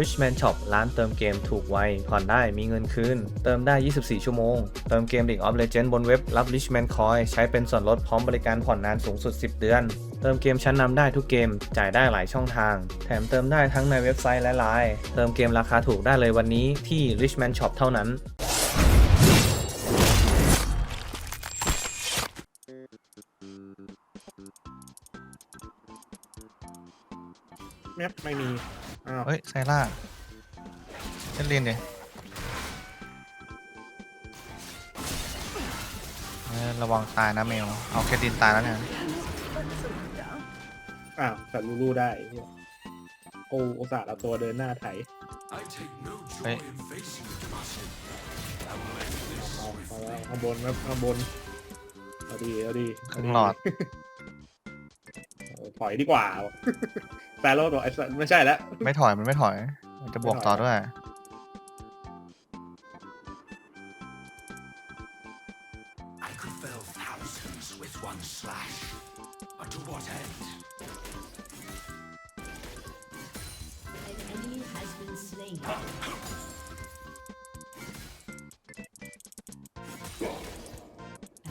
Richman Shop ร้านเติมเกมถูกไว ผ่อนได้มีเงินคืน เติมได้ 24 ชั่วโมง เติมเกม League of Legends บนเว็บรับ Richman Coin ใช้เป็นส่วนลดพร้อมบริการผ่อนนานสูงสุด 10 เดือน เติมเกมชั้นนำได้ทุกเกม จ่ายได้หลายช่องทาง แถมเติมได้ทั้งในเว็บไซต์และไลน์เติมเกมราคาถูกได้เลยวันนี้ที่ Richman Shop เท่านั้นแมปไม่มี อ้าวเฮ้ยไซล่าเล่นเรียนดิเออระวังตายนะเมลเอาแคทดินตายแล้วเนี่ย อ้าวแต่ลูลูได้เหี้ยโอ้อุตส่าห์เอาตัวเดินหน้าไถเฮ้ยเอาเอาแล้วข้างบนครับข้างบนเอาดีเอาดีครึ่งหลอด เออถอยดีกว่า แฟร์โรดบอกไอ้สัสไม่ใช่แล้ว ไม่ถอยมันไม่ถอย มันจะบวกต่อด้วย I could fell thousands with one slash. But to what end? An enemy has been slain.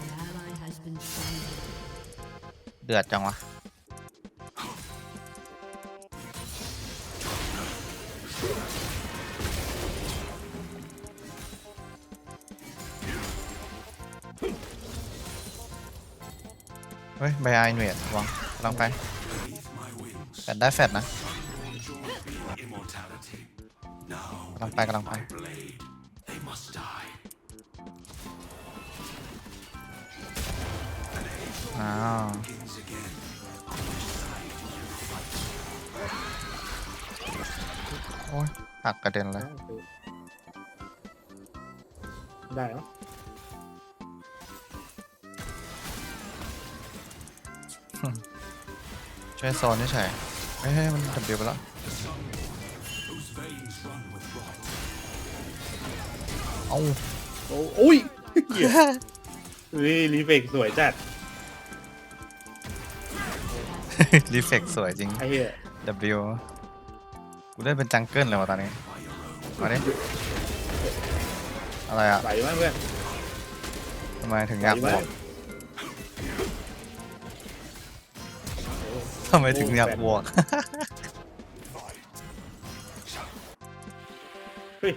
An ally has been slain. เดือดจังวะ เฮ้ยไอาอินเวดวางกำลังไปแฟดได้แฟดนะกำลังไปกำลังไปอ้าวโอ้ยหักกระเด็นเลยได้เนาะ ช่วยโซนเฉยๆเฮ้ยเฮ้ยมันดับเบิลไปแล้ว Whose veins run with rot. เอ้าโอ้โอ้ยเหี้ยรีรีเฟกสวยจัดรีเฟกสวยจริง ไอ้เหี้ย W กูได้เป็นจังเกิลเลยวะตอนนี้มาดิอะไรอะไหวไหมเพื่อนทำไมถึงอยากบวก ทำไมถึงอยากบวก เฮ้ย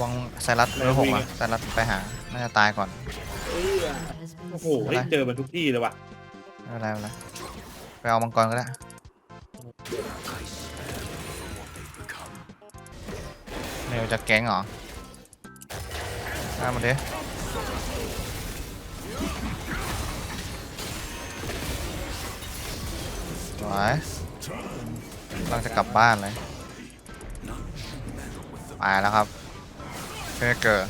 วังไซรัสไม่ไม่หกวิ่งอะอะไซรัสไปหา น่าจะตายก่อนเอ้ย Has been โอ้โห slain. เฮ้ยเจอมันทุกที่เลยว่ะไม่เป็นไรไม่เป็นไรไปเอามังกรก็ได้ เมลจะแก๊งเหรอฆ่ามันดิ สวยกำลังจะกลับบ้านเลยไปแล้วครับเพื่อเกิด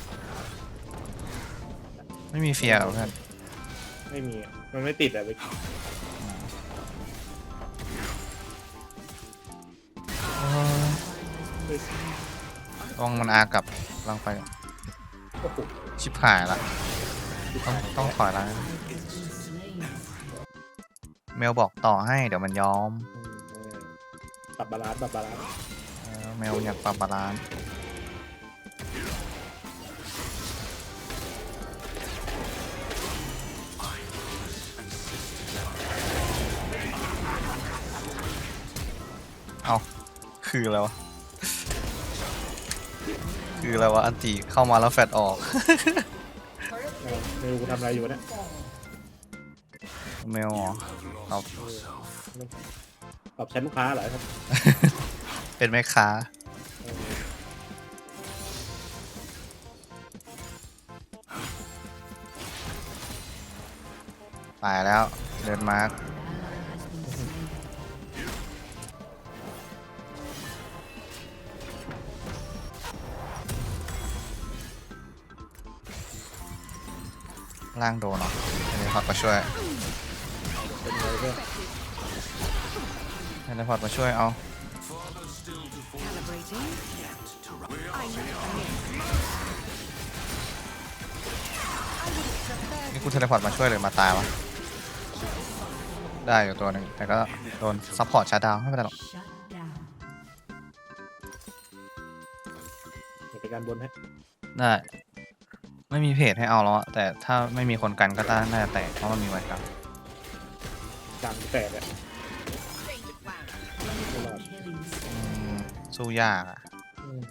ไม่มีเฟียร์เหรอเพื่อนไม่มีอะมันไม่ติดอะไปต้องมันอากลับกำลังไป โอ้โหชิบหายละ ต้องต้องถอยแล้ว Has been slain. เมลบอกต่อให้เดี๋ยวมันยอมเออปรับบาลานซ์ปรับบาลานซ์เออเมลอยากปรับบาลานซ์เอาคืออะไรวะคืออะไรวะอันตีเข้ามาแล้วแฟดออก เออไม่รู้กูทำอะไรอยู่วะเนี่ย เมลเหรอเอาตอบแชทลูกค้าเหรอครับเป็นแม่ค้าเออตายแล้ว เดินมาร์ก Ally has been slain. ล่างโดนเหรออันนี้พอดมาช่วย เป็นไงเพื่อนอันนี้พอดมาช่วยเอานี่กูเทเลพอร์ตมาช่วยหรือมาตายวะ ได้อยู่ตัวหนึ่งแต่ก็โดนซัพพอร์ตชาร์จดาวน์ไม่เป็นไรหรอก Shut down. ไปการบนให้ได้ ไม่มีเพจให้เอาแล้วอะแต่ถ้าไม่มีคนกันก็น่าจะแตกเพราะมันมีไว้ครับ กลางแตกอะไม่รอด Killing อืมสู้ยากอะอืม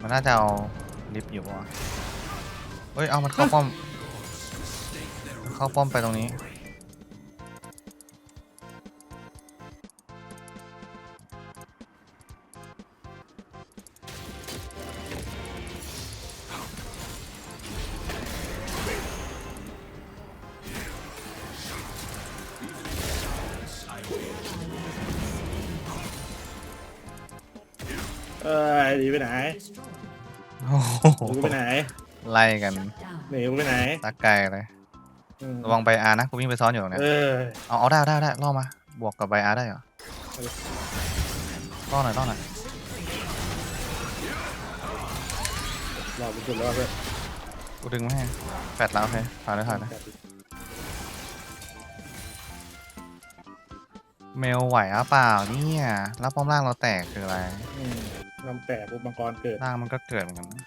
มันน่าจะเอาลิฟต์อยู่วะเฮ้ย เอามันเข้าป้อมมันเข้าป้อมไปตรงนี้ โอ้โหหนีไปไหนไล่กัน Shut down. หนีไปไหนตะไกลเลยอืมระวังใบอาร์นะกูวิ่งไปซ้อนอยู่ตรงเนี้ยเออเอาเอาได้ได้ได้ล่อมาบวกกับใบอาร์ได้เหรอเอาดิล่อหน่อยล่อหน่อยรอดไปสุดแล้วเพื่อนกูดึงไม่ให้แปดแล้วโอเคผ่านเลยผ่านเลยเมลไหวอะเปล่าเนี่ยแล้วป้อมล่างเราแตกคืออะไรอืม ลำแต่ปุ๊บมังกรเกิดล่างมันก็เกิดเหมือนกันนะ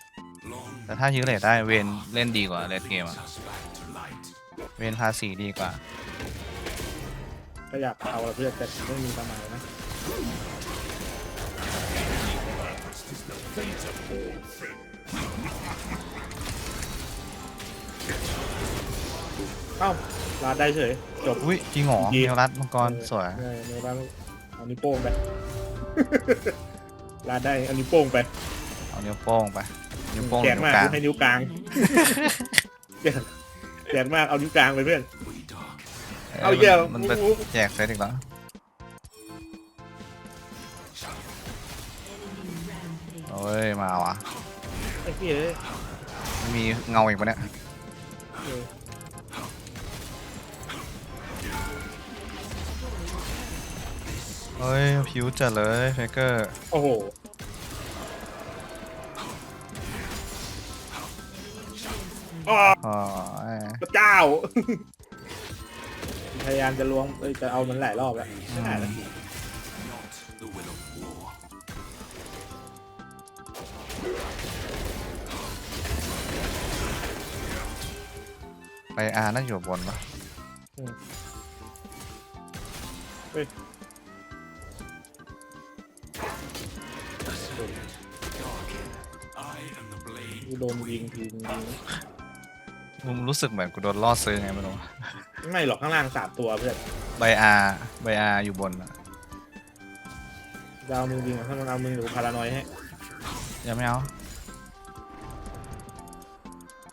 Long แต่ถ้ายื้อเลทได้เวนเล่นดีกว่าเลทเกมอะ us back to light. เวนพาสีดีกว่า ก็อยากเอาละเพื่อนแต่ไม่มีประมาณนะเอ้าลาดได้เฉยจบ อุ้ยจริงเหรอดีเมลรัดมังกรสวย เออเนบ้างเอานิ้วโป้งไป ลาดได้เอานิ้วโป้งไปเอานิ้วโป้งไป นิ้วโป้งหแจรือกนิ้วมากกลางให้นิ้วกลางแจกแจกมากเอานิ้วกลางไปเพื่อน We dark. เอาเหี้ยมันเป็นอู้ แจกเซตอีกแล้ว Enemy rampage. โอ้ย มาว่ะไอ้พี่เอ้ยไม่มีเงาอีกปะเนี่ย เออเฮ้ยผิวจัดเลยเฟเกอร์ โอ้โห อ้ออ๋อพระเจ้า พยายามจะล้วงเอ้ยจะเอามันหลายรอบแล้วไม่ได้แล้ว Not the will of war. ไปอาร์น่าอยู่บนปะเฮ้ย I am the blade. กูโดนยิงทีนึงยิง มึงรู้สึกเหมือนกูโดนล่อซื้อไงไม่รู้ไม่หรอกข้างล่างสามตัวเพื่อนใบอาร์ใบอาร์อยู่บนอะจะเอามึงยิงอะถ้ามันเอามึงเดี๋ยวกูพารานอยให้ยังไม่เอา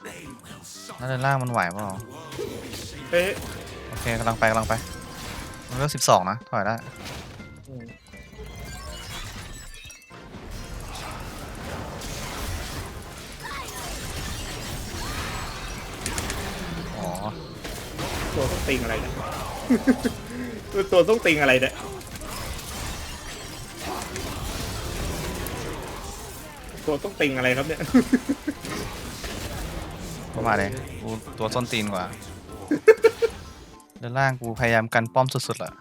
They will suffer. น่าจะล่างมันไหวเปล่าเอ๊ะโอเคกำลังไปกำลังไป มันก็สิบสองนะ ถอยได้ อืม ตัวต้องติงอะไรเนี่ย ตัวต้องติงอะไรเนี่ยตัวต้องติงอะไรครับเนี่ยก็มาเลยกูตัวส้นตีนกว่า ด้านล่างกูพยายามกันป้อมสุดๆแหละ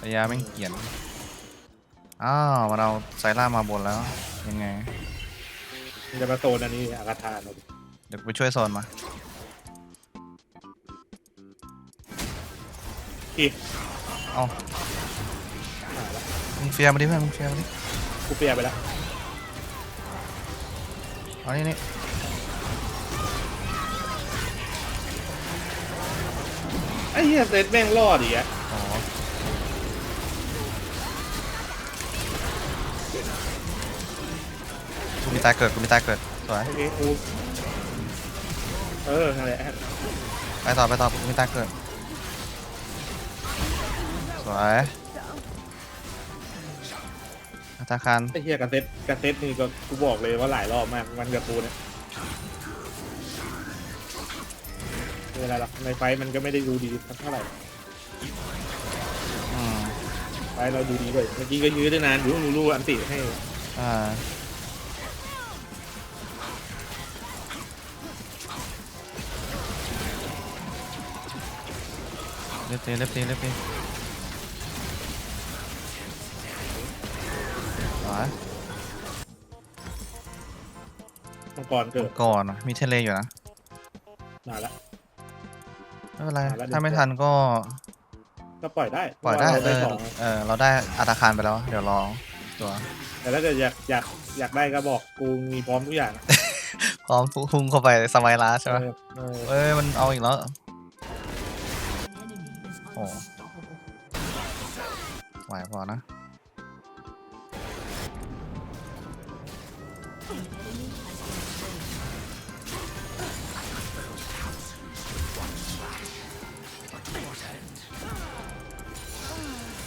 พยายามไม่งเกลียน อ้าวมันเอาไซล่ามาบนแล้ว ยังไง มันจะมาโซนอันนี้อากาธานเอาดิเดี๋ยวกูไปช่วยโซนมา อีกเอาหาละมึงเฟียร์มาดิเพื่อนมึงเฟียร์มาดิกูเปียไปแล้วเอานี่นี่ไอ้เหี้ยเซตแม่งรอดอีกอะอ๋อกูมีตายเกิดกูมีตายเกิดสวยโอเคกูเออนั่นแหละไปต่อไปต่อกูมีตายเกิดส วยอาตาคารไอ้เหี้ยกระเซ็ตกระเซ็ตนี่ก็กูบอกเลยว่าหลายรอบมากมันกับกูเนี่ยไม่เป็นไรหรอกในไฟท์มันก็ไม่ได้ดูดีสักเท่าไหร่อืมไฟท์เราดูดีเลยเมื่อกี้ก็ยื้อได้นานอยู่รู้รู้อันติให้อ่าเล็บตีเล็บตีเล็บตี วะมังกรเกิดก่อนอะมีเทเลอยู่นะ นานละ ไม่เป็นไร มาแล้ว ถ้าไม่เดี๋ยวทันก็ก็ปล่อยได้ปล่อยได้เพราะว่าเราเอได้อสองเออเราได้อัตราคารไปแล้ว เดี๋ยวรอตัว แต่ถ้าเกิดอยากอยากอยากได้ก็บอกกูมีพร้อมทุกอย่างพร้อมพุ่งเข้าไปสมัยลาใช่ไหมเออเออเอ้ย มันเอาอีกแล้ว An enemy is Oh. unstoppable. ไหวพอนะ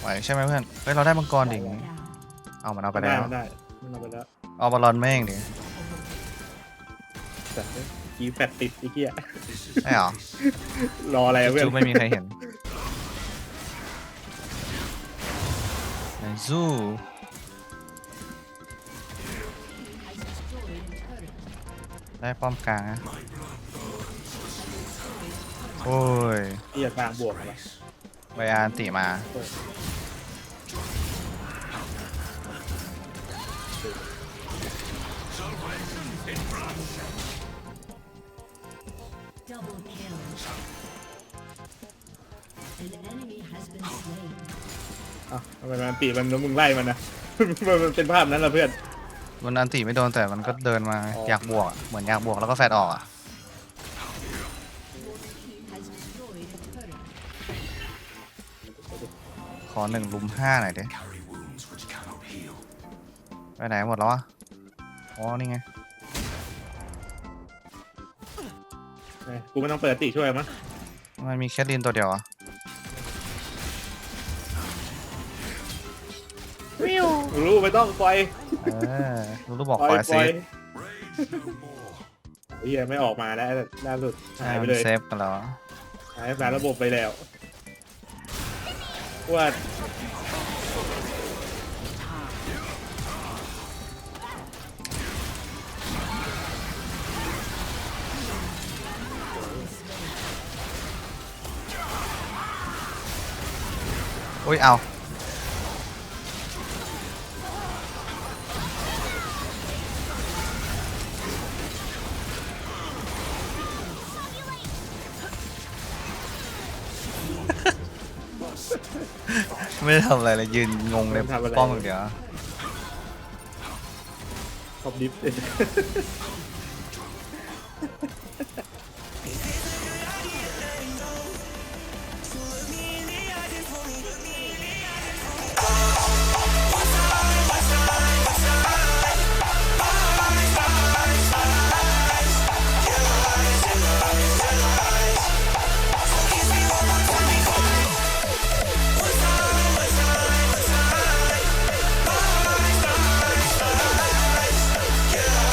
ไหวใช่ไหมเพื่อน เฮ้ยเราได้มังกรดิ Down. เอามันเอาไปได้แล้วมันได้มันเอาไปแล้วเอาบอลลอนแม่งดิแต่กีแฟตติดไอ้เกี้ยใช่เหรอ รออะไรอะเพื่อนจูไม่มีใครเห็นไอ้ซู Has destroyed a turret. ได้ป้อมกลางนะโอ้ยเกี้ยกลางบวกอะไรไบอาร์ติมา Double kill. An enemy has been slain. อะทำไมมันตีมันแล้วมึงไล่มันนะ มันมันเป็นภาพนั้นเหรอเพื่อน มันอันติไม่โดนแต่มันก็เดินมาอ๋อออยากบวกอะเหมือนอยากบวกแล้วก็แฟดออกอะ Your team has destroyed a turret. ขอหนึ่งลุมห้าหน่อยดิ Carry wounds which cannot heal. ไปไหนหมดแล้ววะอ๋อนี่ไง กูไม่ต้องเปิดติช่วยมั้งมันมีแคทลินตัวเดียวอะรู้ไม่ต้องปล่อยเออรู้บอกปล่ขออยปซิล่อย Rage no more. เฮียไม่ออกมาแล้วล่าสุดหายไปมันเลยเซฟกันแล้วหายไประบบไปแล้วว่า อุ้ยเอาไม่ได้ทำอะไรเลยยืนงงเลยป้อมอย่างเดียว ขอบดิฟ